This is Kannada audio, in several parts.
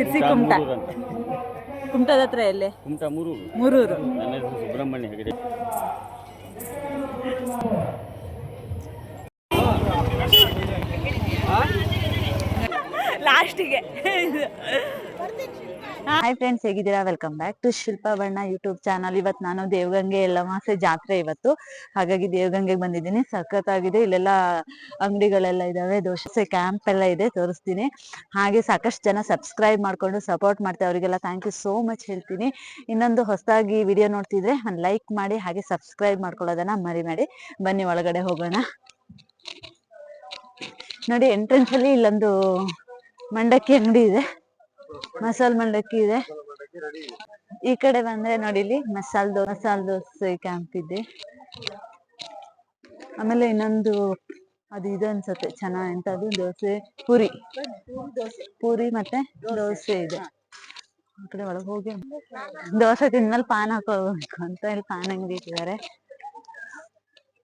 ಸಿರ್ಸಿ ಕುಮಟ ಕುಮಟದ ಹತ್ರ ಎಲ್ಲಿ? ಕುಮಟ ಮೂರೂರು. ಮೂರೂರು. ನನ್ನ ಹೆಸರು ಸುಬ್ರಹ್ಮಣ್ಯ ಹೆಗಡೆ ಲಾಸ್ಟಿಗೆ. ಹಾಯ್ ಫ್ರೆಂಡ್ಸ್ ಹೇಗಿದ್ದೀರಾ? Welcome back to Shilpa Banna YouTube channel ಇವತ್ತು ನಾನು ದೇವಗಂಗೆ ಎಲ್ಲಮಾಸೆ ಜಾತ್ರೆ ಇವತ್ತು. ಹಾಗಾಗಿ ದೇವಗಂಗೆಗೆ ಬಂದಿದ್ದೀನಿ. ಸಖತ್ತಾಗಿದೆ ಇಲ್ಲೆಲ್ಲ ಅಂಗಡಿಗಳೆಲ್ಲ ಇದಾವೆ. ದೋಸೆ ಕ್ಯಾಂಪ್ ಎಲ್ಲ ಇದೆ. ತೋರಿಸ್ತೀನಿ. ಹಾಗೆ ಸಾಕಷ್ಟು ಜನ ಸಬ್ಸ್ಕ್ರೈಬ್ ಮಾಡ್ಕೊಂಡು ಸಪೋರ್ಟ್ ಮಾಡ್ತಾರೆ. ಅವರಿಗೆಲ್ಲ ಥ್ಯಾಂಕ್ ಯು ಸೋ ಮಚ್ ಹೇಳ್ತೀನಿ. ಇನ್ನೊಂದು ಹೊಸದಾಗಿ ವಿಡಿಯೋ ನೋಡ್ತಿದ್ರೆ ಒಂದು ಲೈಕ್ ಮಾಡಿ, ಹಾಗೆ ಸಬ್ಸ್ಕ್ರೈಬ್ ಮಾಡ್ಕೊಳ್ಳೋದನ್ನ ಮರಿಬೇಡಿ. ಬನ್ನಿ ಒಳಗಡೆ ಹೋಗೋಣ. ನೋಡಿ ಎಂಟ್ರೆನ್ಸ್ ಅಲ್ಲಿ ಇಲ್ಲೊಂದು ಮಂಡಕ್ಕಿ ಅಂಗಡಿ ಇದೆ. ಮಸಾಲ್ ಮಂಡಕ್ಕಿ ಇದೆ. ಈ ಕಡೆ ಬಂದ್ರೆ ನೋಡಿ ಇಲ್ಲಿ ಮಸಾಲ್ ದೋ, ಮಸಾಲ್ ದೋಸೆ ಕ್ಯಾಂಪ್ ಇದೆ. ಆಮೇಲೆ ಇನ್ನೊಂದು ಅದು ಇದು ಅನ್ಸುತ್ತೆ ಚೆನ್ನಾಗಿ ಅಂತ ಎಂತದು ದೋಸೆ, ಪೂರಿ. ಪೂರಿ ಮತ್ತೆ ದೋಸೆ ಇದೆ. ಆ ಕಡೆ ಒಳಗೆ ಹೋಗಿ ದೋಸೆ ತಿಂದ್ಮೇಲೆ ಪಾನ್ ಹಾಕೋಬೇಕು ಅಂತ ಇಲ್ಲಿ ಪಾನ್ ಅಂಗಡಿ ಇಟ್ಟಿದ್ದಾರೆ.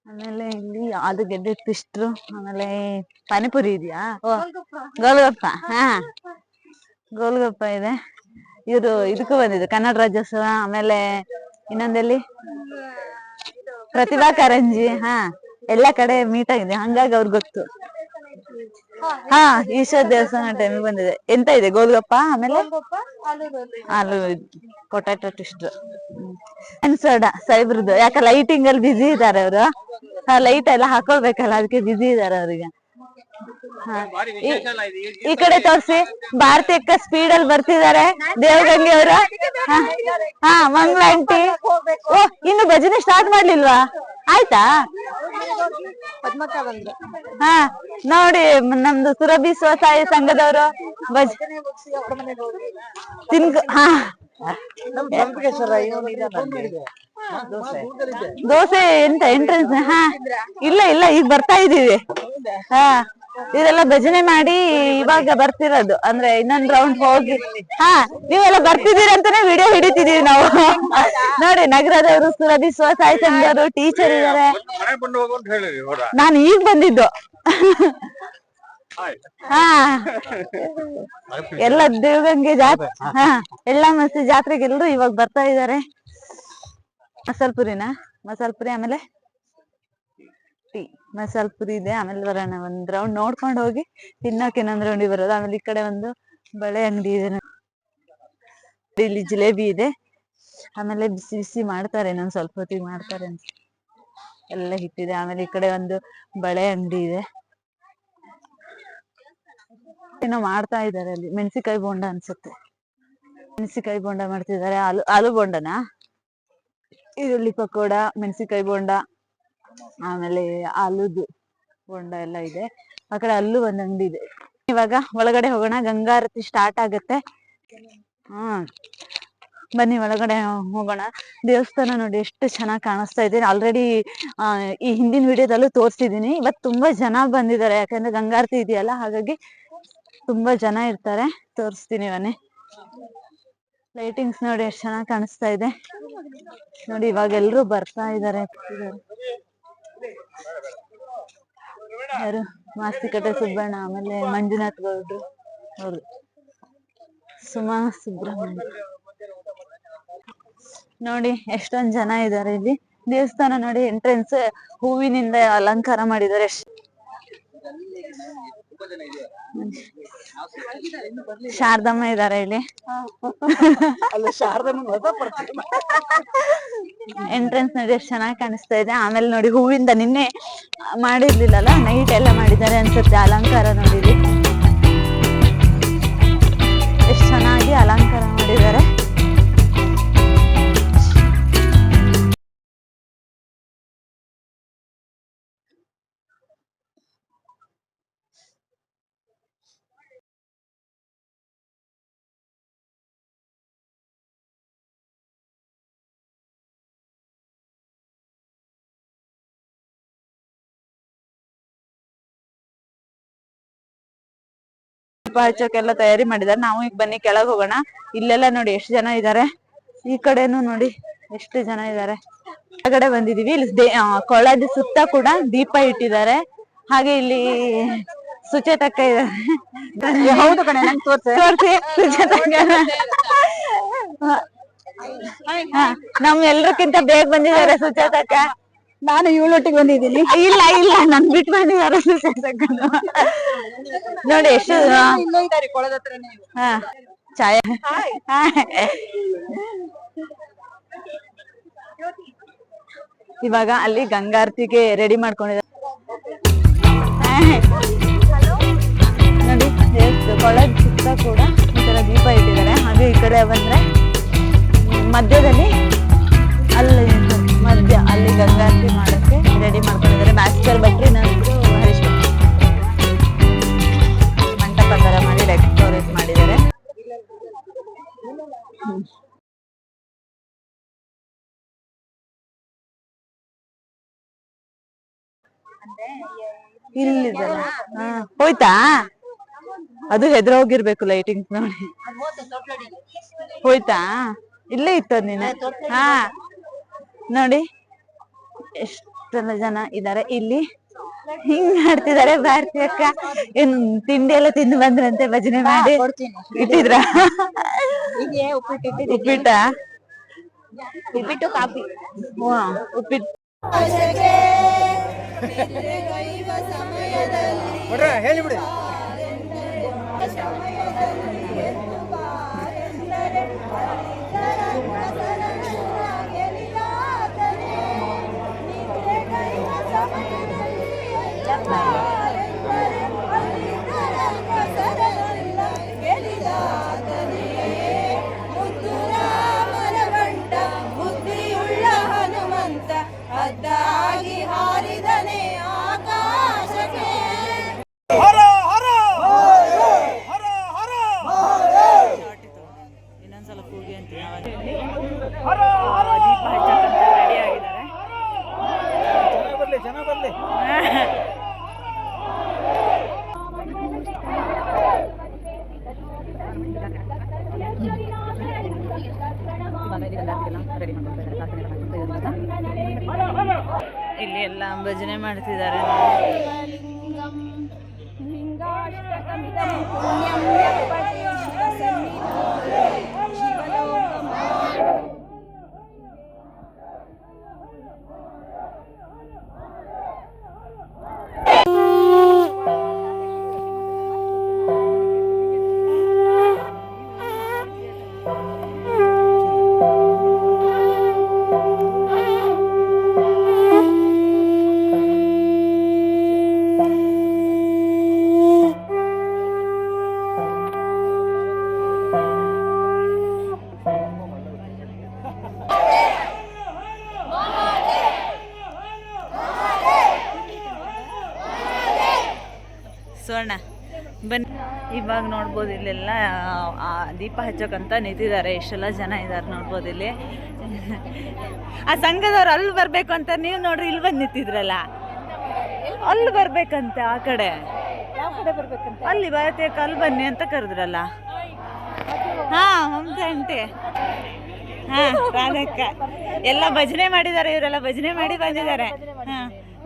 ಆಮೇಲೆ ಇಲ್ಲಿ ಆಲೂಗೆಡ್ಡೆ ಪಿಸ್ಟ್ರು ಆಮೇಲೆ ಪಾನಿಪುರಿ ಇದೆಯಾ? ಓ, ಗೋಲ್ಗಪ್ಪ. ಹಾ. ಗೋಲ್ಗಪ್ಪ ಇದೆ. ಇವರು ಇದಕ್ಕೂ ಬಂದಿದ್ರು, ಕನ್ನಡ ರಾಜ್ಯೋತ್ಸವ, ಆಮೇಲೆ ಇನ್ನೊಂದೆಲ್ಲಿ? ಪ್ರತಿಭಾ ಕಾರಂಜಿ, ಹಾ, ಎಲ್ಲಾ ಕಡೆ ಮೀಟ್ ಆಗಿದೆ, ಹಂಗಾಗಿ ಅವ್ರಿಗೆ ಗೊತ್ತು. ಹಾ, ಈಶ್ವರ ದೇವಸ್ಥಾನ ಟೈಮಿಗೆ ಬಂದಿದೆ. ಎಂತ ಇದೆ, ಗೋಲ್ಗಪ್ಪ ಆಮೇಲೆ? ಆಲೂ ಪೊಟ್ಯಾಟೊ ಟಿಸ್ಟ್ ಅನ್ಸೋಡ ಸೈಬ್ರದ್ದು, ಯಾಕೆ ಲೈಟಿಂಗ್ ಅಲ್ಲಿ ಬಿಸಿ ಇದಾರೆ ಅವರು? ಲೈಟ್ ಎಲ್ಲ ಹಾಕೊಳ್ಬೇಕಲ್ಲ, ಅದಕ್ಕೆ ಬಿಸಿ ಇದಾರೆ ಅವ್ರಿಗೆ. ಈ- ಈ ಕಡೆ ತೋರ್ಸಿ ಭಾರತಿ ಅಕ್ಕ ಸ್ಪೀಡ್ ಅಲ್ಲಿ ಬರ್ತಿದ್ದಾರೆ ದೇವಗಂಗೆ ಅವರ. ಹಾ ಮಂಗ್ಳ ಆಂಟಿ ಓ ಇನ್ನು ಭಜನೆ ಸ್ಟಾರ್ಟ್ ಮಾಡ್ಲಿಲ್ವಾ? ಆಯ್ತಾ? ಹಾ ನೋಡಿ ನಮ್ದು ಸುರಭಿ ಸ್ವಸಹಾಯ ಸಂಘದವರು ಭಜನೆ ತಿನ್ಕ ಹಾ. ದೋಸೆ. ಎಂತ ಎಂಟ್ರೆನ್ಸ್ ಹಾ. ಇಲ್ಲ ಇಲ್ಲ ಈಗ ಬರ್ತಾ ಇದೀವಿ ಹಾ. ಇದೆಲ್ಲ ಭಜನೆ ಮಾಡಿ ಇವಾಗ ಬರ್ತಿರೋದು. ಅಂದ್ರೆ ಇನ್ನೊಂದ್ ರೌಂಡ್ ಹೋಗಿ. ಹಾ ನೀವೆಲ್ಲ ಬರ್ತಿದೀರ ಅಂತಾನೆ ವಿಡಿಯೋ ಹಿಡಿತಿದೀವಿ ನಾವು. ನೋಡಿ ನಗರದವರು ಸುರಭಿ ಸಂಘದವರು ಟೀಚರ್ ಇದಾರೆ. ನಾನು ಈಗ ಬಂದಿದ್ದು. ಹಾ. ಎಲ್ಲ ದೇವಗಂಗೆ ಜಾತ್ರೆ ಹಾ. ಎಲ್ಲ ಮಸ್ತಿ ಜಾತ್ರೆಗೆ ಎಲ್ರು ಇವಾಗ ಬರ್ತಾ ಇದಾರೆ. ಮಸಾಲ್ ಪುರಿನಾ ಮಸಾಲ್ ಪುರಿ ಆಮೇಲೆ ಟೀ. ಮಸಾಲ್ ಪುರಿ ಇದೆ, ಆಮೇಲೆ ಬರೋಣ ಒಂದ್ ರೌಂಡ್ ನೋಡ್ಕೊಂಡು ಹೋಗಿ ತಿನ್ನೋಕೆ ಇನ್ನೊಂದ್ ರೌಂಡಿ ಬರೋದು. ಆಮೇಲೆ ಈ ಕಡೆ ಒಂದು ಬಳೆ ಅಂಗಡಿ ಇದೆ ಇಲ್ಲಿ ಜಿಲೇಬಿ ಇದೆ. ಆಮೇಲೆ ಬಿಸಿ ಬಿಸಿ ಮಾಡ್ತಾರೆ, ಇನ್ನೊಂದ್ ಸ್ವಲ್ಪ ಹೊತ್ತಿಗೆ ಮಾಡ್ತಾರೆ ಅಂತ. ಎಲ್ಲ ಹಿಟ್ಟಿದೆ. ಆಮೇಲೆ ಈ ಕಡೆ ಒಂದು ಬಳೆ ಅಂಗಡಿ ಇದೆ. ಏನೋ ಮಾಡ್ತಾ ಇದಾರೆ ಅಲ್ಲಿ. ಮೆಣಸಿಕಾಯಿ ಬೋಂಡ ಅನ್ಸುತ್ತೆ. ಮೆಣಸಿಕಾಯಿ ಬೋಂಡ ಮಾಡ್ತಿದ್ದಾರೆ. ಆಲು ಆಲು ಬೋಂಡನ? ಈರುಳ್ಳಿ ಪಕೋಡ ಮೆಣಸಿಕಾಯಿ ಬೋಂಡ, ಆಮೇಲೆ ಆಲೂದು ಬೋಂಡ ಎಲ್ಲ ಇದೆ. ಆ ಕಡೆ ಅಲ್ಲೂ ಒಂದ್ ಅಂಗಡಿ ಇದೆ. ಇವಾಗ ಒಳಗಡೆ ಹೋಗೋಣ. ಗಂಗಾರತಿ ಸ್ಟಾರ್ಟ್ ಆಗತ್ತೆ. ಹ್ಮ್ ಬನ್ನಿ, ಒಳಗಡೆ ಹೋಗೋಣ. ದೇವಸ್ಥಾನ ನೋಡಿ ಎಷ್ಟು ಚೆನ್ನಾಗಿ ಕಾಣಿಸ್ತಾ ಇದೆ. ಆಲ್ರೆಡಿ ಈ ಹಿಂದಿನ ವಿಡಿಯೋದಲ್ಲೂ ತೋರಿಸಿದೀನಿ. ಇವತ್ತು ತುಂಬಾ ಜನ ಬಂದಿದ್ದಾರೆ. ಯಾಕಂದ್ರೆ ಗಂಗಾರತಿ ಇದೆಯಲ್ಲ? ಹಾಗಾಗಿ ತುಂಬಾ ಜನ ಇರ್ತಾರೆ. ತೋರಿಸ್ತೀನಿ ಮನೆ. ಲೈಟಿಂಗ್ಸ್ ನೋಡಿ ಎಷ್ಟು ಚೆನ್ನಾಗಿ ಕಾಣಿಸ್ತಾ ಇದೆ. ನೋಡಿ ಇವಾಗ ಎಲ್ರು ಬರ್ತಾ ಇದಾರೆ ಯಾರು? ಮಾಸ್ತಿಕಟ್ಟೆ ಸುಬ್ಬಣ್ಣ, ಆಮೇಲೆ ಮಂಜುನಾಥ್ ಗೌಡ್ರು. ಅವರು ಸುಮಾ ಸುಬ್ರಹ್ಮಣ್ಯ. ನೋಡಿ ಎಷ್ಟೊಂದ್ ಜನ ಇದಾರೆ ಇಲ್ಲಿ. ದೇವಸ್ಥಾನ ನೋಡಿ ಎಂಟ್ರೆನ್ಸ್ ಹೂವಿನಿಂದ ಅಲಂಕಾರ ಮಾಡಿದ್ದಾರೆ. ಶಾರದಮ್ಮ ಇದಾರೆ ಇಲ್ಲಿ. ಎಂಟ್ರೆನ್ಸ್ ನೋಡಿ ಎಷ್ಟು ಚೆನ್ನಾಗಿ ಕಾಣಿಸ್ತಾ ಇದೆ. ಆಮೇಲೆ ನೋಡಿ ಹೂವಿಂದ ನಿನ್ನೆ ಮಾಡಿರ್ಲಿಲ್ಲಲ್ಲ ನೈಟ್ ಎಲ್ಲ ಮಾಡಿದ್ದಾರೆ ಅನ್ಸುತ್ತೆ ಅಲಂಕಾರ ನೋಡಿ ಇಲ್ಲಿ ಎಷ್ಟು ಚೆನ್ನಾಗಿ ಅಲಂಕಾರ ಮಾಡಿದ್ದಾರೆ. ದೀಪ ಹಚ್ಚೋಕೆಲ್ಲ ತಯಾರಿ ಮಾಡಿದಾರೆ. ನಾವು ಈಗ ಬನ್ನಿ ಕೆಳಗ್ ಹೋಗೋಣ. ಇಲ್ಲೆಲ್ಲ ನೋಡಿ ಎಷ್ಟು ಜನ ಇದಾರೆ. ಈ ಕಡೆನೂ ನೋಡಿ ಎಷ್ಟು ಜನ ಇದಾರೆ. ಕೆಳಗಡೆ ಬಂದಿದೀವಿ. ಇಲ್ಲಿ ಕೊಳದ ಸುತ್ತ ಕೂಡ ದೀಪ ಇಟ್ಟಿದ್ದಾರೆ. ಹಾಗೆ ಇಲ್ಲಿ ಸುಚೇತಕ್ಕ ಇದ್ದಾರೆ. ಹೌದು ಕಣೆ ತೋರ್ಸೆ. ಸುಚೇತಕ್ಕ. ಹಾ, ನಮ್ ಎಲ್ರಕ್ಕಿಂತ ಬೇಗ ಬಂದಿದ್ದಾರೆ ಸುಚೇತಕ್ಕ. ನಾನು ಇವಳೊಟ್ಟಿಗೆ ಬಂದಿದ್ದೀನಿ. ಇಲ್ಲ ಇಲ್ಲ ನನ್ ಬಿಟ್ಟು ಬಂದಿದ್ದಾರೆ ನೋಡಿ ಎಷ್ಟು ಇಲ್ಲೂ ಇದ್ದಾರೆ ಕೊಳದ ಹತ್ರನೇ ಹಾ ಛಾಯಾ ಇವಾಗ ಅಲ್ಲಿ ಗಂಗಾರತಿಗೆ ರೆಡಿ ಮಾಡ್ಕೊಂಡಿದ್ದಾರೆ. ನೋಡಿ ಕೊಳದ ಸುತ್ತ ಕೂಡ ಈ ತರ ದೀಪ ಇಟ್ಟಿದ್ದಾರೆ. ಹಾಗೆ ಈ ಕಡೆ ಬಂದ್ರೆ ಮಧ್ಯದಲ್ಲಿ ಅಲ್ಲಿ ಇಲ್ಲಿದಲ್ಲ ಹಾ. ಹೋಯ್ತಾ? ಅದು ಹೆದ್ರ ಹೋಗಿರ್ಬೇಕು ಲೈಟಿಂಗ್ಸ್ ನೋಡಿ. ಹೋಯ್ತಾ? ಇಲ್ಲೇ ಇತ್ತು ನೀನ. ಹಾ. ನೋಡಿ. ಎಷ್ಟೆಲ್ಲ ಜನ ಇದಾರೆ ಇಲ್ಲಿ. ಹಿಂಗ್ ಮಾಡ್ತಿದಾರೆ ಭಾರತಿ ಅಕ್ಕ. ಏನ್ ತಿಂಡಿ ಎಲ್ಲ ತಿಂದು ಬಂದ್ರಂತೆ ಭಜನೆ ಮಾಡಿ? ಇಟ್ಟಿದ್ರ? ಉಪ್ಪಿಟ್ಟು ಉಪ್ಪಿಟ್ಟ? ಕಾಫಿ. ಉಪ್ಪಿಟ್ಟು. ಹೇಳಿಬಿಡಿ ಬುದ್ಧಿಯುಳ್ಳ ಇಲ್ಲಿ ಎಲ್ಲ ಭಜನೆ ಮಾಡ್ತಿದ್ದಾರೆ. ಸುವರ್ಣ ಬನ್ನಿ ಇವಾಗ ನೋಡ್ಬೋದು ಇಲ್ಲೆಲ್ಲ ಆ, ದೀಪ ಹಚ್ಚೋಕ್ಕಂತ ನಿಂತಿದ್ದಾರೆ. ಎಷ್ಟೆಲ್ಲ ಜನ ಇದ್ದಾರೆ ನೋಡ್ಬೋದು ಇಲ್ಲಿ. ಆ ಸಂಘದವ್ರು ಅಲ್ಲಿ ಬರಬೇಕು ಅಂತ ನೀವು ನೋಡ್ರಿ ಇಲ್ಲಿ ಬಂದು ನಿಂತಿದ್ರಲ್ಲ? ಅಲ್ಲಿ ಬರ್ಬೇಕಂತೆ ಆ ಕಡೆ. ಅಲ್ಲಿ ಭಾರತೀಯಕ್ಕೆ ಅಲ್ಲಿ ಬನ್ನಿ ಅಂತ ಕರೆದ್ರಲ್ಲ. ಹಾಂ ಮಮತಾ ಆಂಟಿ ಹಾಂ ರಾಧಕ್ಕ. ಎಲ್ಲ ಭಜನೆ ಮಾಡಿದ್ದಾರೆ ಇವರೆಲ್ಲ ಭಜನೆ ಮಾಡಿ ಬಂದಿದ್ದಾರೆ.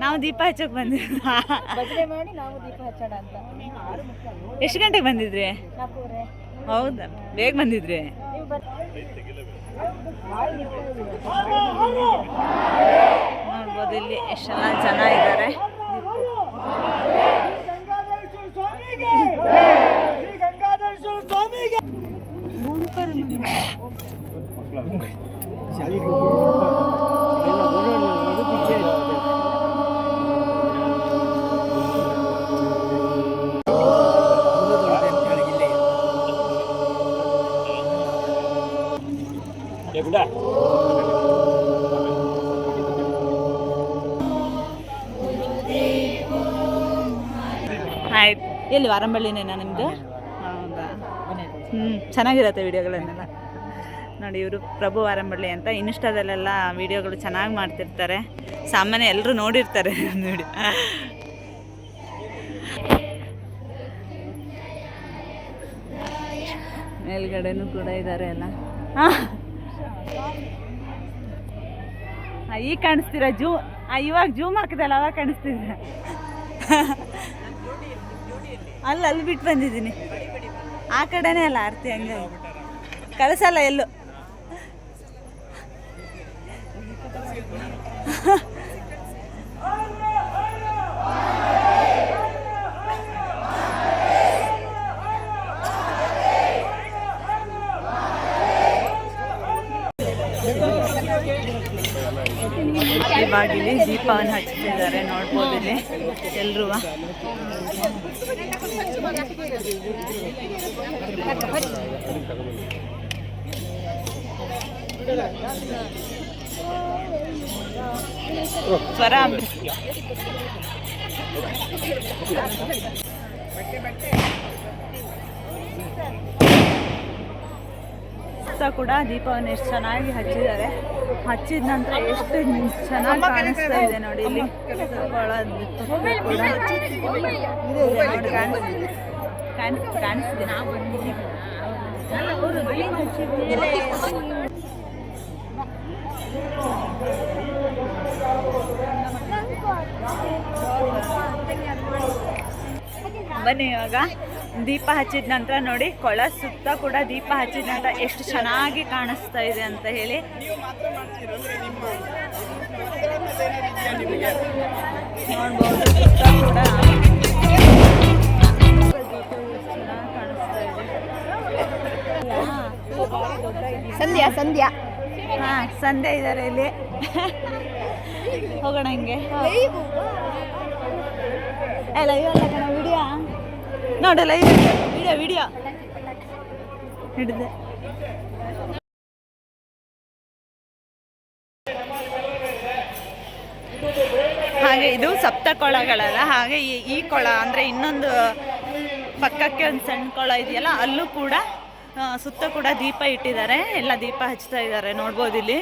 ನಾವು ದೀಪ ಹಚ್ಚೋಕ್ ಭಜನೆ ಮಾಡಿ ನಾವು ದೀಪ ಹಚ್ಚೋಣ ಅಂತ. ಎಷ್ಟು ಗಂಟೆಗೆ ಬಂದಿದ್ರಿ? ಹೌದಾ? ಬೇಗ ಬಂದಿದ್ರಿ. ನೋಡ್ಬೋದು ಇಲ್ಲಿ ಎಷ್ಟೆಲ್ಲ ಜನ ಇದ್ದಾರೆ ಎಲ್ಲಿ ವಾರಂಬಳ್ಳಿನೇನಾ ನಿಮ್ಮದು ಹೌದಾ? ಹ್ಞೂ ಚೆನ್ನಾಗಿರತ್ತೆ ವಿಡಿಯೋಗಳನ್ನೆಲ್ಲ. ನೋಡಿ ಇವರು ಪ್ರಭು ಆರಂಭಳ್ಳಿ ಅಂತ. ಇನ್ಸ್ಟಾದಲ್ಲೆಲ್ಲ ವಿಡಿಯೋಗಳು ಚೆನ್ನಾಗಿ ಮಾಡ್ತಿರ್ತಾರೆ. ಸಾಮಾನ್ಯ ಎಲ್ಲರೂ ನೋಡಿರ್ತಾರೆ ನೋಡಿ ಮೇಲ್ಗಡೆನೂ ಕೂಡ ಇದ್ದಾರೆ ಎಲ್ಲ ಈಗ ಕಾಣಿಸ್ತೀರಾ ಜೂ? ಇವಾಗ ಜೂಮ್ ಹಾಕಿದಲ್ಲ ಅವಾಗ ಕಾಣಿಸ್ತಿದೆ. ಅಲ್ಲಿ ಅಲ್ಲಿ ಬಿಟ್ಟು ಬಂದಿದ್ದೀನಿ. ಆ ಕಡೆನೇ ಅಲ್ಲ ಆರತಿ ಹಂಗೆ ಕಳಿಸಲ್ಲ ಎಲ್ಲೂ. ಇಲ್ಲಿ ದೀಪವನ್ನು ಹಚ್ತಿದ್ದಾರೆ ನೋಡ್ಬೋದು ಇಲ್ಲಿ ಎಲ್ರೂ ಸ್ವರ ಸುತ್ತ ಕೂಡ ದೀಪವನ್ನು ಎಷ್ಟು ಚೆನ್ನಾಗಿ ಹಚ್ಚಿದ್ದಾರೆ. ಹಚ್ಚಿದ ನಂತರ ಎಷ್ಟು ಚೆನ್ನಾಗಿ ಕಾಣಿಸ್ತಾ ಇದೆ ನೋಡಿ ಇಲ್ಲಿ. ಕಾಣಿಸ್ತಿದೆ ಬನ್ನಿ ಇವಾಗ. ದೀಪ ಹಚ್ಚಿದ ನಂತರ ನೋಡಿ ಕೊಳ ಸುತ್ತ ಕೂಡ ದೀಪ ಹಚ್ಚಿದ ನಂತರ ಎಷ್ಟು ಚೆನ್ನಾಗಿ ಕಾಣಿಸ್ತಾ ಇದೆ ಅಂತ ಹೇಳಿ. ನೋಡ್ಬೋದು ಸುತ್ತ ಕೂಡ ಸಂಧ್ಯಾ ಸಂಧ್ಯಾ. ಹಾ ಸಂಧ್ಯಾ ಇದ್ದಾರೆ ಇಲ್ಲಿ. ಹೋಗೋಣ ಹಿಂಗೆ. ಏ ಅಲ್ಲ ವಿಡಿಯೋ ವಿಡಿಯೋ ಹಿಡಿದೆ ಹಾಗೆ ಇದು ಸಪ್ತ ಕೊಳಗಳಲ್ಲ ಹಾಗೆ ಈ ಈ ಕೊಳ ಅಂದ್ರೆ ಇನ್ನೊಂದು ಪಕ್ಕಕ್ಕೆ ಒಂದು ಸಣ್ಣ ಕೊಳ ಇದೆಯಲ್ಲ, ಅಲ್ಲೂ ಕೂಡ ಸುತ್ತ ಕೂಡ ದೀಪ ಇಟ್ಟಿದ್ದಾರೆ. ಎಲ್ಲ ದೀಪ ಹಚ್ತಾ ಇದ್ದಾರೆ, ನೋಡ್ಬೋದು ಇಲ್ಲಿ.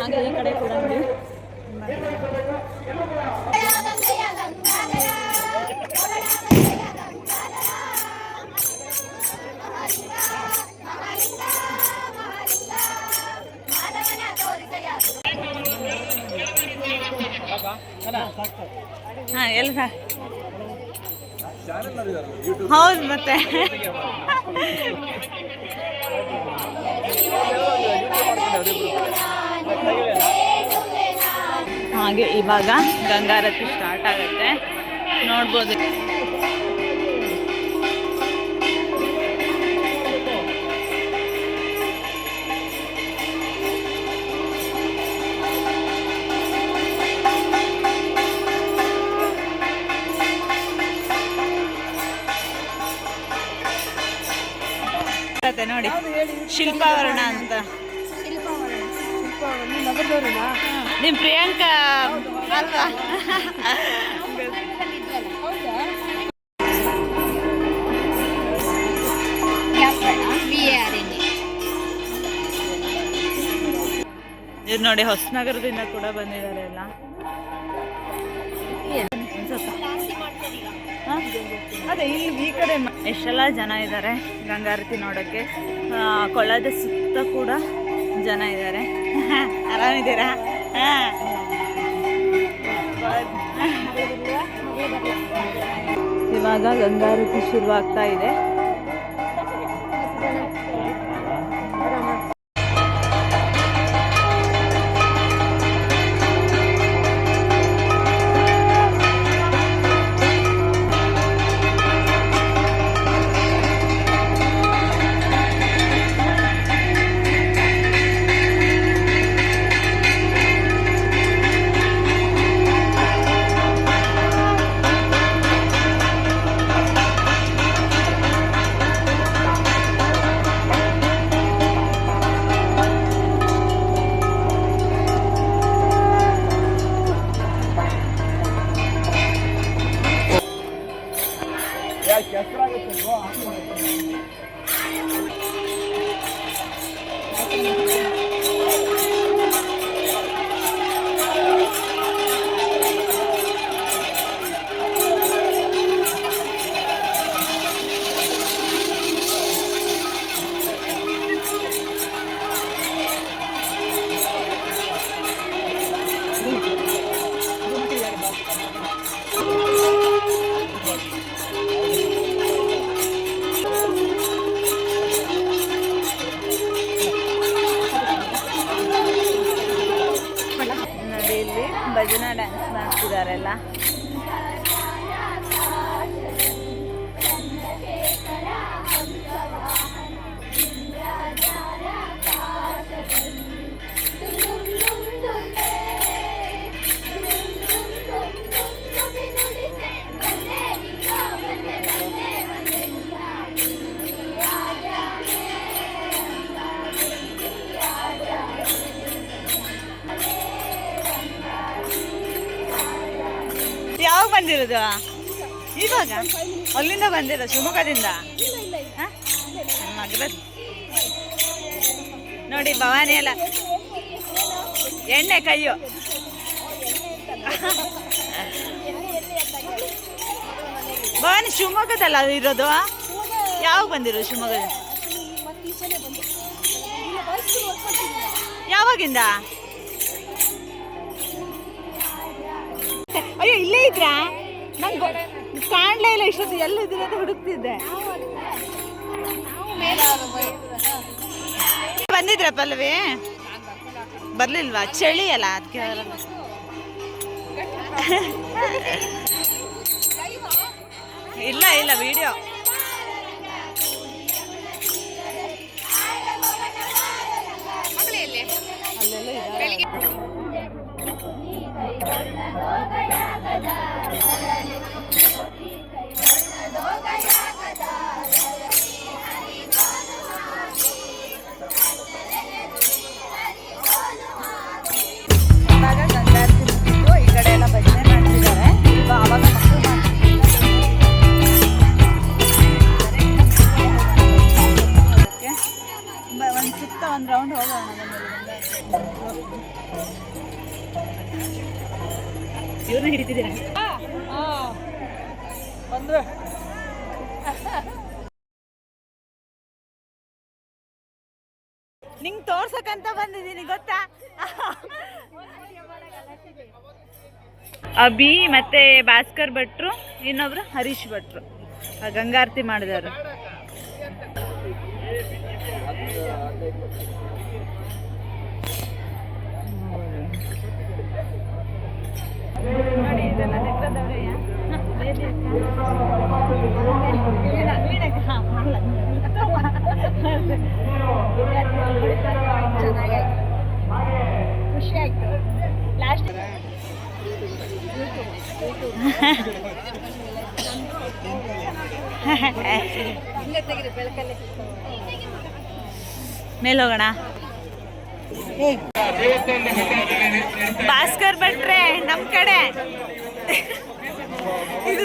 ಹಾಗೆ ಈ ಕಡೆ ಹಾಗೆ ಇವಾಗ ಗಂಗಾರತಿ ಸ್ಟಾರ್ಟ್ ಆಗುತ್ತೆ. ನೋಡ್ಬೋದು. ನೋಡಿ ಶಿಲ್ಪಾವರಣ ಅಂತ. ನಿಮ್ ಪ್ರಿಯಾಂಕಾ ಅಲ್ವಾ ಇದು ನೋಡಿ ಹೊಸನಗರದಿಂದ ಕೂಡ ಬಂದಿದ್ದಾರೆ ಎಲ್ಲ? ಅದೇ ಇಲ್ಲಿ ಈ ಕಡೆ ಎಷ್ಟೆಲ್ಲ ಜನ ಇದ್ದಾರೆ ಗಂಗಾರತಿ ನೋಡೋಕ್ಕೆ ಕೊಳ್ಳದ ಕೊಳದ ಸುತ್ತ ಕೂಡ ಜನ ಇದ್ದಾರೆ ಆರಾಮಿದ್ದೀರಾ? ಇವಾಗ ಗಂಗಾರತಿ ಶುರುವಾಗ್ತಾ ಇದೆ. ಭಜನಾ ಡ್ಯಾನ್ಸ್ ಮಾಡ್ತಿದಾರೆಲ್ಲ ಬಂದಿರೋದು ಇವಾಗ? ಅಲ್ಲಿಂದ ಬಂದಿರೋ ಶಿವಮೊಗ್ಗದಿಂದ. ನೋಡಿ ಭವಾನಿ ಅಲ್ಲ ಎಣ್ಣೆ ಕೈಯು. ಭವಾನಿ ಶಿವಮೊಗ್ಗದಲ್ಲ ಇರೋದು? ಯಾವಾಗ ಬಂದಿರೋದು ಶಿವಮೊಗ್ಗದ? ಯಾವಾಗಿಂದ? ಅಯ್ಯೋ, ಇಲ್ಲೇ ಇದ್ರಾ? ಕಾಣ್ಲೇ ಇಲ್ಲ ಇಷ್ಟೊತ್ತು ಎಲ್ಲಿದ್ದೀರ ಅಂತ ಹುಡುಕ್ತಿದ್ದೆ. ಬಂದಿದ್ರ ಪಲ್ಲವಿ? ಬರ್ಲಿಲ್ವಾ? ಚಳಿ ಅಲ್ಲ ಅದಕ್ಕೆ ಇಲ್ಲ ಇಲ್ಲ ವಿಡಿಯೋ ಇವಾಗ ಬಂದಿದ್ದೀನಿ ಗೊತ್ತಾ? ಅಭಿ ಮತ್ತೆ ಭಾಸ್ಕರ್ ಭಟ್ರು ಇನ್ನೊಬ್ರು ಹರೀಶ್ ಭಟ್ರು. ಗಂಗಾರತಿ ಮಾಡಿದವರು. ಖುಷಿ ಆಯ್ತು ಲಾಸ್ಟ್ ಮೇಲೆ ಹೋಗೋಣ. ಭಾಸ್ಕರ್ ಭಟ್ರೆ ನಮ್ ಕಡೆ ಇದು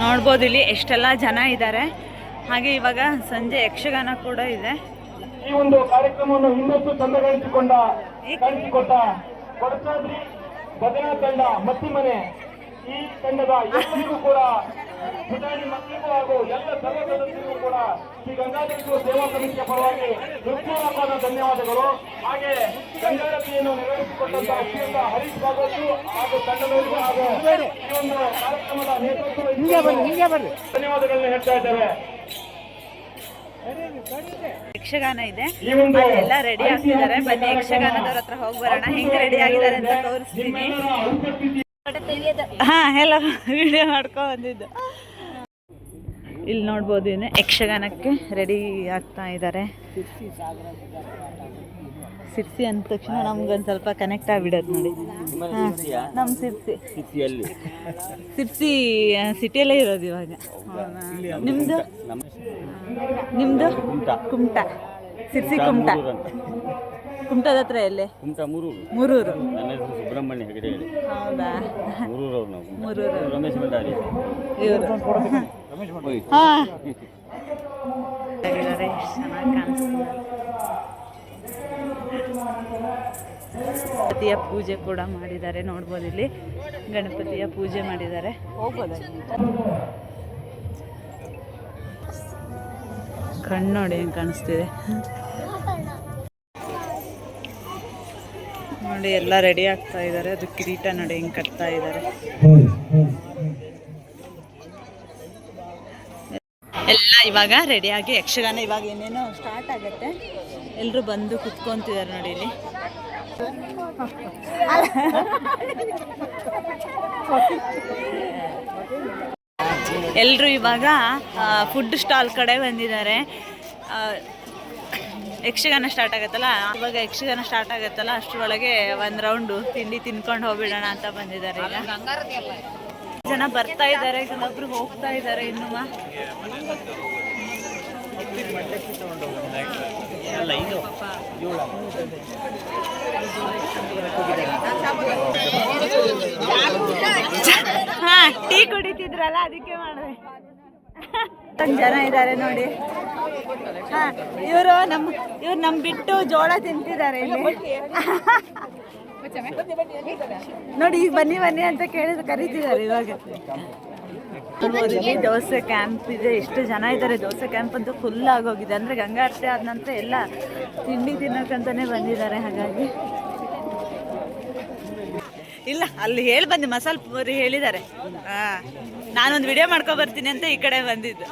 ನೋಡ್ಬೋದು ಇಲ್ಲಿ ಎಷ್ಟೆಲ್ಲ ಜನ ಇದ್ದಾರೆ. ಹಾಗೆ ಇವಾಗ ಸಂಜೆ ಯಕ್ಷಗಾನ ಕೂಡ ಇದೆ. ಈ ಒಂದು ಕಾರ್ಯಕ್ರಮವನ್ನು ಇನ್ನಷ್ಟು ಚಂದಗೊಳಿಸಿಕೊಂಡ ಕಳಿಸಿಕೊಟ್ಟ ಕೊಡಚಾದ್ರಿ ಭಜನಾ ತಂಡ ಮತ್ತಿಮನೆ ಈ ತಂಡದ ಎಲ್ಲರಿಗೂ ಕೂಡ ಪುಟಾಣಿ ಮಕ್ಕಳಿಗೂ ಹಾಗೂ ಎಲ್ಲ ಸರ್ವ ಸದಸ್ಯರಿಗೂ ಕೂಡ ಶ್ರೀ ಗಂಗಾಧರೇಶ್ವರ ಸೇವಾ ಸಮಿತಿಯ ಪರವಾಗಿ ಹೃತ್ಪೂರ್ವಕವಾದ ಧನ್ಯವಾದಗಳು. ಹಾಗೆ ಗಂಗಾರತಿಯನ್ನು ನೆರವೇರಿಸಿಕೊಟ್ಟಂತಹ ಅತ್ಯಂತ ಹರೀಶ್ ಭಾಗವತ್ ಹಾಗೂ ತಂಡದವರಿಗೂ ಹಾಗೂ ಈ ಒಂದು ಕಾರ್ಯಕ್ರಮದ ನೇತೃತ್ವ ಧನ್ಯವಾದಗಳನ್ನ ಹೇಳ್ತಾ ಇದ್ದೇವೆ. ಯಕ್ಷಗಾನ ಇದೆ. ಎಲ್ಲ ರೆಡಿ ಆಗ್ತಿದ್ದಾರೆ. ಬನ್ನಿ ಯಕ್ಷಗಾನದವ್ರ ಹತ್ರ ಹೋಗಿ ಬರೋಣ ಹೆಂಗ್ ರೆಡಿ ಆಗಿದ್ದಾರೆ ಅಂತ ತೋರಿಸ್ತೀನಿ. ಹಾ ಹೆಲೋ ವಿಡಿಯೋ ಮಾಡ್ಕೊ ಬಂದಿದ್ದು. ಇಲ್ಲಿ ನೋಡ್ಬೋದು ಇನ್ನು ಯಕ್ಷಗಾನಕ್ಕೆ ರೆಡಿ ಆಗ್ತಾ ಇದ್ದಾರೆ. ಸಿರ್ಸಿ ಅಂದ ತಕ್ಷಣ ನಮ್ಗೊಂದು ಸ್ವಲ್ಪ ಕನೆಕ್ಟ್ ಆಗಿಬಿಡೋದು ನೋಡಿ. ಹಾ, ನಮ್ಮ ಸಿರ್ಸಿ. ಸಿರ್ಸಿ ಸಿಟಿಯಲ್ಲೇ ಇರೋದು ಇವಾಗ. ನಿಮ್ಮದು ನಿಮ್ಮದು ನಿಮ್ದು? ಕುಮಟ? ಸಿರ್ಸಿ ಕುಮಟ ಕುಮಟದ ಹತ್ರ ಎಲ್ಲಿ? ಕುಮಟ ಮೂರೂರು. ಮೂರೂರು. ನನ್ನ ಹೆಸರು ಸುಬ್ರಹ್ಮಣ್ಯ ಹೆಗಡೆ ಹೇಳಿ. ಹೌದಾ? ಮೂರೂರವ್ರು ನಾವು. ಮೂರೂರು. ರಮೇಶ್ ಭಂಡಾರಿ. ಇವರು. ಹಾಂ. ಹಾಂ ಚೆನ್ನಾಗಿ ಕಾಣಿಸ್ತಿದ್ದಾರೆ ಗಣಪತಿಯ ಪೂಜೆ ಕೂಡ ಮಾಡಿದ್ದಾರೆ, ನೋಡ್ಬೋದು ಇಲ್ಲಿ. ಗಣಪತಿಯ ಪೂಜೆ ಮಾಡಿದ್ದಾರೆ. ಕಣ್ಣೋಡಿ ಕಣ್ಣು ಹೆಂಗೆ ಕಾಣಿಸ್ತಿದೆ. ನೋಡಿ, ಎಲ್ಲ ರೆಡಿ ಆಗ್ತಾ ಇದ್ದಾರೆ. ಅದು ಕಿರೀಟ ನೋಡಿ ಹೆಂಗೆ ಕಟ್ತಾ ಇದ್ದಾರೆ. ಎಲ್ಲ ಇವಾಗ ರೆಡಿಯಾಗಿ ಯಕ್ಷಗಾನ ಇವಾಗ ಏನೇನೋ ಸ್ಟಾರ್ಟ್ ಆಗುತ್ತೆ. ಎಲ್ಲರೂ ಬಂದು ಕುತ್ಕೊಂತಿದ್ದಾರೆ ನೋಡಿ ಇಲ್ಲಿ. ಎಲ್ಲರೂ ಇವಾಗ ಫುಡ್ ಸ್ಟಾಲ್ ಕಡೆ ಬಂದಿದ್ದಾರೆ. ಯಕ್ಷಗಾನ ಸ್ಟಾರ್ಟ್ ಆಗುತ್ತಲ್ಲ? ಇವಾಗ ಯಕ್ಷಗಾನ ಸ್ಟಾರ್ಟ್ ಆಗುತ್ತಲ್ಲ? ಅಷ್ಟರೊಳಗೆ ಒಂದು ರೌಂಡು ತಿಂಡಿ ತಿನ್ಕೊಂಡು ಹೋಗ್ಬಿಡೋಣ ಅಂತ ಬಂದಿದ್ದಾರೆ ಈಗ. ಜನ ಬರ್ತಾ ಇದ್ದಾರೆ ಕೆಲವೊಬ್ರು ಹೋಗ್ತಾ ಇದ್ದಾರೆ ಇನ್ನು ಹಾ, ಟೀ ಕುಡಿತಿದ್ರಲ್ಲ, ಅದಕ್ಕೆ ಮಾಡಿದೆ ಜನ ಇದ್ದಾರೆ ನೋಡಿ. ಇವರು ನಮ್ಮ ಇವ್ರು ನಮ್ ಬಿಟ್ಟು ಜೋಳ ತಿಂತಿದ್ದಾರೆ ನೋಡಿ ಬನ್ನಿ ಬನ್ನಿ ಅಂತ ಕೇಳಿದ್ರೆ ಕರೀತಿದ್ದಾರೆ ಇವಾಗ. ಇಲ್ಲಿ ದೋಸೆ ಕ್ಯಾಂಪ್ ಇದೆ, ಎಷ್ಟು ಜನ ಇದ್ದಾರೆ. ದೋಸೆ ಕ್ಯಾಂಪ್ ಅಂತೂ ಫುಲ್ ಆಗೋಗಿದೆ. ಅಂದ್ರೆ ಗಂಗಾ ಆರತಿ ಆದ ನಂತರ ಎಲ್ಲ ತಿಂಡಿ ತಿನ್ನೋಕಂತಾನೆ ಬಂದಿದ್ದಾರೆ, ಹಾಗಾಗಿ. ಇಲ್ಲ, ಅಲ್ಲಿ ಹೇಳಿ ಬಂದು, ಮಸಾಲೆ ಪೂರಿ ಹೇಳಿದ್ದಾರೆ. ಹಾಂ ನಾನೊಂದು ವಿಡಿಯೋ ಮಾಡ್ಕೊ ಬರ್ತೀನಿ ಅಂತ ಈ ಕಡೆ ಬಂದಿದ್ದು.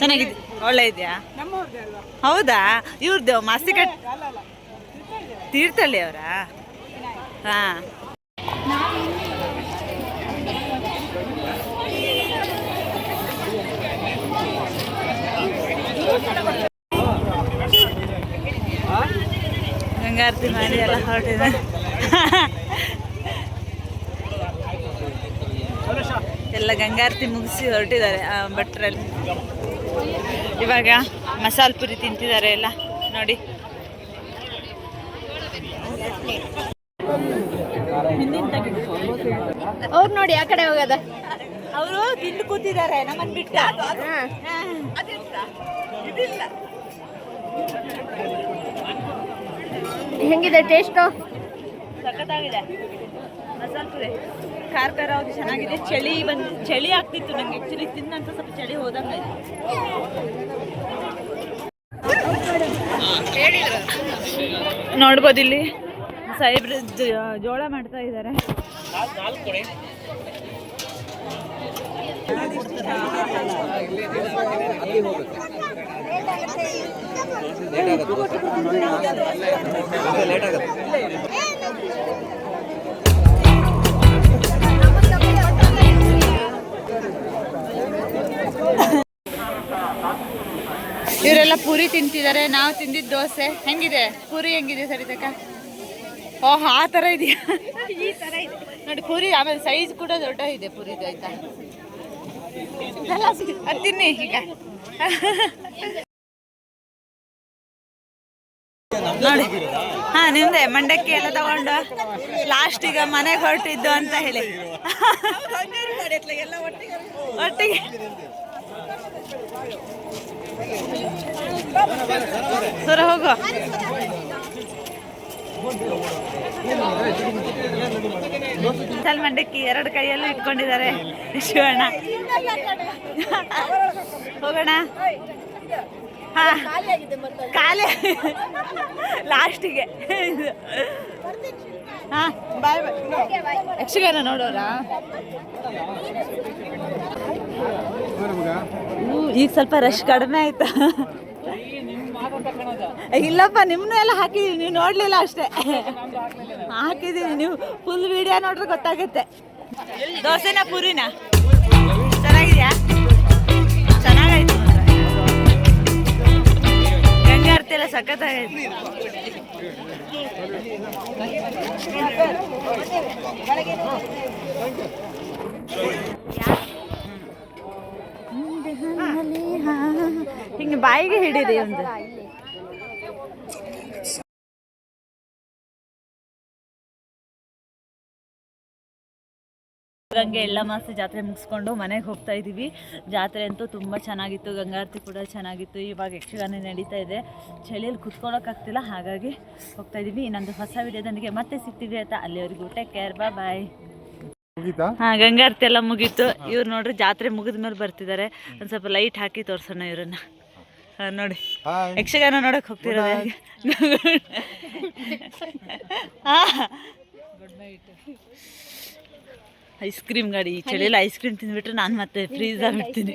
ಚೆನ್ನಾಗಿದೆ. ಒಳ್ಳೆ ಇದೆಯಾ? ಹೌದಾ? ಇವ್ರದ್ದು ಮಾಸ್ತಿ ಕಟ್ ತೀರ್ಥಳ್ಳಿ ಅವರಾ? ಹಾ. ಗಂಗಾರತಿ ಮಾಡಿ ಎಲ್ಲ ಹೊರಟಿದೆ. ಎಲ್ಲ ಗಂಗಾರತಿ ಮುಗಿಸಿ ಹೊರಟಿದ್ದಾರೆ ಭಟ್ರಲ್ಲಿ. ಇವಾಗ ಮಸಾಲೆ ಪುರಿ ತಿಂತಿದ್ದಾರೆ ಎಲ್ಲ ನೋಡಿ. ಅವ್ರು ನೋಡಿ ಆ ಕಡೆ ಹೋಗದ. ಅವರು ತಿಂದು ಕೂತಿದ್ದಾರೆ ನಮ್ಮನ್ ಬಿಟ್ಟ. ಹೆಂಗಿದೆ ಟೇಸ್ಟು ಸಖತ್ತಾಗಿದೆ. ಮಸಾಲೆ ಖಾರ ಖಾರ ಚೆನ್ನಾಗಿದೆ. ಚಳಿ ಬಂದು, ಚಳಿ ಆಗ್ತಿತ್ತು ನಂಗೆ ಆ್ಯಕ್ಚುಲಿ ತಿನ್ನಂತ ಸ್ವಲ್ಪ ಚಳಿ ಹೋದಂಗೆ ನೋಡ್ಬೋದು ಇಲ್ಲಿ. ಸಾಹೇಬ್ರ ಜೋಳ ಮಾಡ್ತಾ ಇದ್ದಾರೆ. ಇವರೆಲ್ಲ ಪೂರಿ ತಿಂತಿದ್ದಾರೆ ನಾವು ತಿಂದಿದ್ದು ದೋಸೆ. ಹೆಂಗಿದೆ? ಪೂರಿ ಹೆಂಗಿದೆ ಸರಿತಕ್ಕ? ಓ ಆ ಥರ ಇದೆಯಾ? ನೋಡಿ ಪೂರಿ ಆಮೇಲೆ ಸೈಜ್ ಕೂಡ ದೊಡ್ಡ ಇದೆ ಪೂರಿದು ಆಯ್ತಾ? ತಿನ್ನಿ ಈಗ. ಹಾ, ನಿಮ್ದೆ ಮಂಡಕ್ಕಿ ಎಲ್ಲ ತಗೊಂಡು ಲಾಸ್ಟ್ ಈಗ ಮನೆಗೆ ಹೊರಟಿದ್ದು ಅಂತ ಹೇಳಿ. ಒಟ್ಟಿಗೆ. ಸುರ ಹೋಗು. ಮಂಡಕ್ಕಿ ಎರಡು ಕೈಯಲ್ಲೂ ಇಟ್ಕೊಂಡಿದ್ದಾರೆ. ಶಿವಣ್ಣ. ಹೋಗೋಣ. ಹಾ. ಖಾಲಿ. ಲಾಸ್ಟಿಗೆ. ಹಾ ಬಾಯ್ ಬಾಯ್. ಯಕ್ಷಗಾನ ನೋಡೋರ? ಈಗ ಸ್ವಲ್ಪ ರಶ್ ಕಡಿಮೆ ಆಯ್ತಾ? ಇಲ್ಲಪ್ಪ ನಿಮ್ಮನ್ನೂ ಎಲ್ಲ ಹಾಕಿದೀವಿ ನೀವು ನೋಡ್ಲಿಲ್ಲ ಅಷ್ಟೇ. ಹಾಕಿದೀನಿ ನೀವು ಫುಲ್ ವಿಡಿಯೋ ನೋಡ್ರೆ ಗೊತ್ತಾಗುತ್ತೆ. ದೋಸೆನ ಪೂರಿನ? ಚೆನ್ನಾಗಿದ್ಯಾ? ಗಂಗಾ ಆರತಿ ಎಲ್ಲ ಸಖತ್ತಾಗೈತೆ ಹಿಂಗೆ ಬಾಯಿಗೆ ಹಿಡೀರಿ ಒಂದು. ಗಂಗೆ ಮಾಸ್ತಿ ಜಾತ್ರೆ ಮುಗಿಸ್ಕೊಂಡು ಮನೆಗೆ ಹೋಗ್ತಾ ಇದ್ದೀವಿ. ಜಾತ್ರೆ ಅಂತೂ ತುಂಬ ಚೆನ್ನಾಗಿತ್ತು ಗಂಗಾರತಿ ಕೂಡ ಚೆನ್ನಾಗಿತ್ತು. ಇವಾಗ ಯಕ್ಷಗಾನ ನಡೀತಾ ಇದೆ. ಚಳಿಯಲ್ಲಿ ಕುತ್ಕೊಳ್ಳೋಕ್ಕಾಗ್ತಿಲ್ಲ ಹಾಗಾಗಿ ಹೋಗ್ತಾ ಇದ್ದೀವಿ. ಇನ್ನೊಂದು ಹೊಸ ವಿಡಿಯೋದೊಂದಿಗೆ ಮತ್ತೆ ಸಿಗ್ತೀವಿ ಆಯ್ತಾ? ಅಲ್ಲಿವರೆಗೂ ಟೇಕ್ ಕೇರ್ ಬಾ ಬಾಯ್ ಹಾ ಗಂಗಾರತಿ ಎಲ್ಲ ಮುಗೀತು. ಇವ್ರು ನೋಡ್ರಿ ಜಾತ್ರೆ ಮುಗಿದ ಮೇಲೆ ಬರ್ತಿದ್ದಾರೆ. ಒಂದು ಸ್ವಲ್ಪ ಲೈಟ್ ಹಾಕಿ ತೋರ್ಸೋಣ ಇವ್ರನ್ನ. ನೋಡಿ. ಯಕ್ಷಗಾನ ನೋಡಕ್ ಹೋಗ್ತಿರೋದು ಐಸ್ ಕ್ರೀಮ್ ಗಾಡಿ ಈ ಚಳಿಯಲ್ಲಿ ಐಸ್ ಕ್ರೀಮ್ ತಿಂದ್ಬಿಟ್ರೆ ನಾನು ಮತ್ತೆ ಫ್ರೀಸ್ ಆಗ್ಬಿಡ್ತೀನಿ.